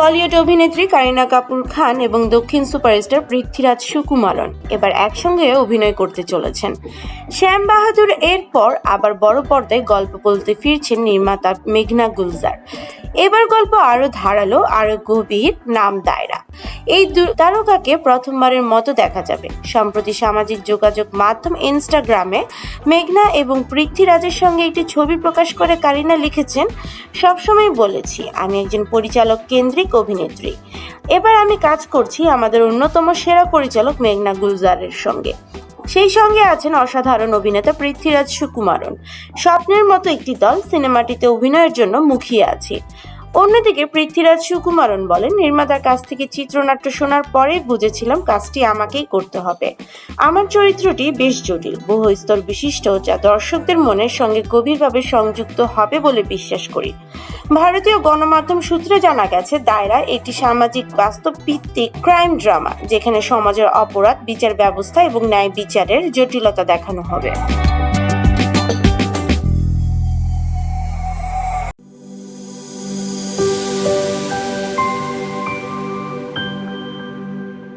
বলিউড অভিনেত্রী কারিনা কাপুর খান এবং দক্ষিণ সুপারস্টার পৃথ্বীরাজ সুকুমারন এবার একসঙ্গে অভিনয় করতে চলেছেন। শ্যাম বাহাদুর এরপর আবার বড় পর্দায় গল্প বলতে ফিরছেন নির্মাতা মেঘনা গুলজার। এবার গল্প আরও ধারালো আরও গভীর, নাম দায়রা। এই তারকাকে প্রথমবারের মতো দেখা যাবে। সম্প্রতি সামাজিক যোগাযোগ মাধ্যম ইনস্টাগ্রামে মেঘনা এবং পৃথ্বীরাজের সঙ্গে একটি ছবি প্রকাশ করে কারিনা লিখেছেন, সবসময় বলেছি, আমি একজন পরিচালক কেন্দ্রিক অভিনেত্রী। এবার আমি কাজ করছি আমাদের অন্যতম সেরা পরিচালক মেঘনা গুলজারের সঙ্গে। সেই সঙ্গে আছেন অসাধারণ অভিনেতা পৃথ্বীরাজ সুকুমারন। স্বপ্নের মতো একটি দল সিনেমাটিতে অভিনয়ের জন্য মুখিয়ে আছে। অন্যদিকে পৃথ্বীরাজ সুকুমারন বলেন, নির্মাতার কাছ থেকে চিত্রনাট্য শোনার পরেই বুঝেছিলাম কাজটি আমাকেই করতে হবে। আমার চরিত্রটি বেশ জটিল বহু স্তর বিশিষ্ট, যা দর্শকদের মনের সঙ্গে গভীরভাবে সংযুক্ত হবে বলে বিশ্বাস করি। ভারতীয় গণমাধ্যম সূত্রে জানা গেছে, দায়রা একটি সামাজিক বাস্তব ভিত্তিক ক্রাইম ড্রামা, যেখানে সমাজের অপরাধ, বিচার ব্যবস্থা এবং ন্যায় বিচারের জটিলতা দেখানো হবে।